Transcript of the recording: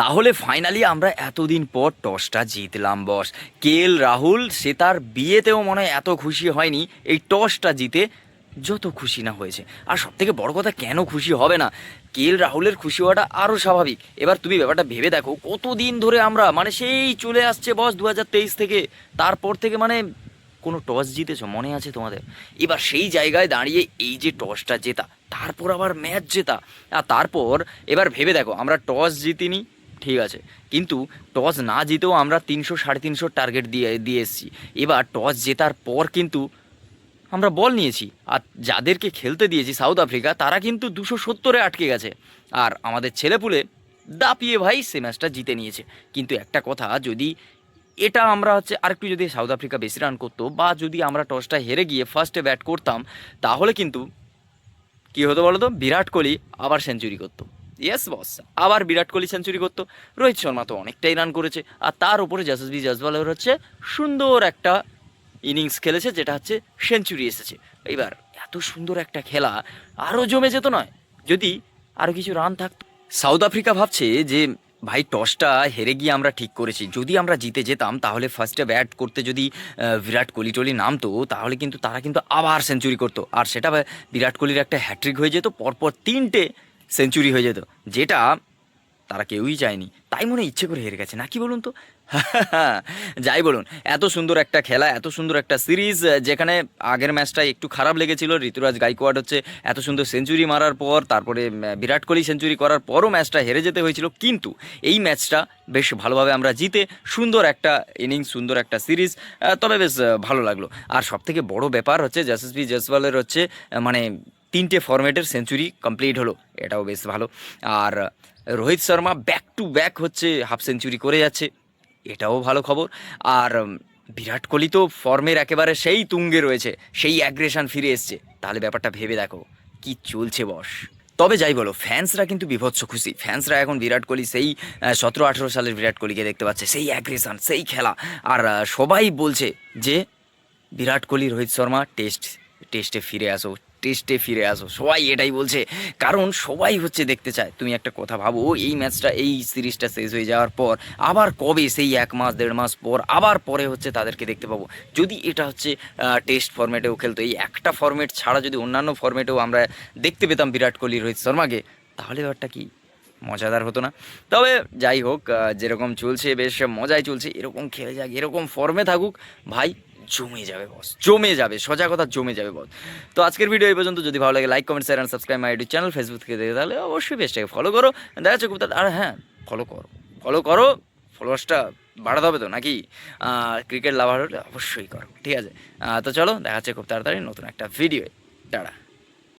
তাহলে ফাইনালি আমরা এতদিন পর টসটা জিতলাম বস কেএল রাহুল, সে তার বিয়েতেও মনে হয় এত খুশি হয়নি। এই টসটা জিতে যত খুশি না হয়েছে। আর সব থেকে বড় কথা, কেন খুশি হবে না? কেএল রাহুলের খুশি হওয়াটা আরও স্বাভাবিক। এবার তুমি ব্যাপারটা ভেবে দেখো, কতদিন ধরে আমরা মানে সেই চলে আসছে বস দু হাজার তেইশ থেকে। তারপর থেকে মানে কোনো টস জিতেছ? মনে আছে তোমাদের? এবার সেই জায়গায় দাঁড়িয়ে এই যে টসটা জেতা, তারপর আবার ম্যাচ জেতা। আর তারপর, এবার ভেবে দেখো, আমরা টস জিতিনি ঠিক আছে। কিন্তু টস না জিতেও আমরা তিনশো সাড়ে তিনশো টার্গেট দিয়ে দিয়ে এসেছি। এবার টস জেতার পর কিন্তু আমরা বল নিয়েছি। আর যাদেরকে খেলতে দিয়েছি সাউথ আফ্রিকা, তারা কিন্তু দুশো সত্তরে আটকে গেছে। আর আমাদের ছেলেপুলে দাপিয়ে ভাই সে ম্যাচটা জিতে নিয়েছে। কিন্তু একটা কথা, যদি এটা আমরা হচ্ছে আরেকটু যদি সাউথ আফ্রিকা বেশি রান করতো বা যদি আমরা টসটা হেরে গিয়ে ফার্স্টে ব্যাট করতাম, তাহলে কিন্তু কী হতো বলো তো বিরাট কোহলি আবার সেঞ্চুরি করতো। ইয়েস বস আবার বিরাট কোহলি সেঞ্চুরি করতো। রোহিত শর্মা তো অনেকটাই রান করেছে। আর তার উপরে যশস্বী জসওয়ালের হচ্ছে সুন্দর একটা ইনিংস খেলেছে, যেটা হচ্ছে সেঞ্চুরি এসেছে। এবার এত সুন্দর একটা খেলা, আরও জমে যেত নয়। যদি আরও কিছু রান থাকতো। সাউথ আফ্রিকা ভাবছে যে, ভাই, টসটা হেরে গিয়ে আমরা ঠিক করেছি। যদি আমরা জিতে যেতাম, তাহলে ফার্স্টে ব্যাট করতে যদি বিরাট কোহলি টলি নামতো, তাহলে কিন্তু তারা কিন্তু আবার সেঞ্চুরি করতো। আর সেটা বিরাট কোহলির একটা হ্যাট্রিক হয়ে যেত। পরপর তিনটে সেঞ্চুরি হয়ে যেত। যেটা তারা কেউই চায়নি। তাই মনে ইচ্ছে করে হেরে গেছে। নাকি বলুন তো? যাই বলুন। এত সুন্দর একটা খেলা, এত সুন্দর একটা সিরিজ, যেখানে আগের ম্যাচটা একটু খারাপ লেগেছিল। ঋতুরাজ গাইকোয়াড হচ্ছে এত সুন্দর সেঞ্চুরি মারার পর, তারপরে বিরাট কোহলি সেঞ্চুরি করার পরও ম্যাচটা হেরে যেতে হয়েছিল। কিন্তু এই ম্যাচটা বেশ ভালোভাবে আমরা জিতে সুন্দর একটা ইনিংস, সুন্দর একটা সিরিজ তবে বেশ ভালো লাগল। আর সবথেকে বড় ব্যাপার হচ্ছে, যশস্বী জয়সওয়ালের হচ্ছে মানে তিনটে ফরম্যাটের সেঞ্চুরি কমপ্লিট হলো, এটাও বেশ ভালো। আর Rohit Sharma back to back হচ্ছে হাফ সেঞ্চুরি করে যাচ্ছে, এটাও ভালো খবর। আর বিরাট কোহলি তো ফর্মের একেবারে সেই তুঙ্গে রয়েছে, সেই অ্যাগ্রেশন ফিরে এসছে। তাহলে ব্যাপারটা ভেবে দেখো, কি চলছে বস। তবে যাই বলো ফ্যান্সরা কিন্তু বিভৎস খুশি। ফ্যান্সরা এখন বিরাট কোহলি সেই সতেরো, আঠেরো সালের বিরাট কোহলিকে দেখতে পাচ্ছে, সেই অ্যাগ্রেশন সেই খেলা। আর সবাই বলছে যে, বিরাট কোহলি, রোহিত শর্মা টেস্ট টেস্টে ফিরে আসো টেস্টে ফিরে আসো। সবাই এটাই বলছে। কারণ সবাই হচ্ছে দেখতে চায়। তুমি একটা কথা ভাবো, এই ম্যাচটা, এই সিরিজটা শেষ হয়ে যাওয়ার পর, আবার কবে সেই এক মাস, দেড় মাস পর, আবার পরে হচ্ছে তাদেরকে দেখতে পাবো। যদি এটা হচ্ছে টেস্ট ফরম্যাটেও খেলতো, এই একটা ফরম্যাট ছাড়া যদি অন্যান্য ফরম্যাটেও আমরা দেখতে পেতাম বিরাট কোহলি, রোহিত শর্মাকে, তাহলে ব্যাপারটা কি? মজাদার হতো না। তবে যাই হোক যেরকম চলছে, বেশ মজাই চলছে। এরকম খেলে যাক, এরকম ফর্মে থাকুক। ভাই জমে যাবে বস জমে যাবে সোজা কথা জমে যাবে বস তো আজকের ভিডিও এই পর্যন্ত। যদি ভালো লাগে like comment share and subscribe my YouTube channel Facebook থেকে দেখে তাহলে অবশ্যই পেজটাকে ফলো করো। দেখা যাচ্ছে খুব আর হ্যাঁ ফলো করো। ফলো করো ফলোয়ার্সটা বাড়াতে হবে তো নাকি? ক্রিকেট লাভার হলে অবশ্যই করো, ঠিক আছে? তো চলো, দেখা যাচ্ছে খুব তাড়াতাড়ি নতুন একটা ভিডিও টাটা।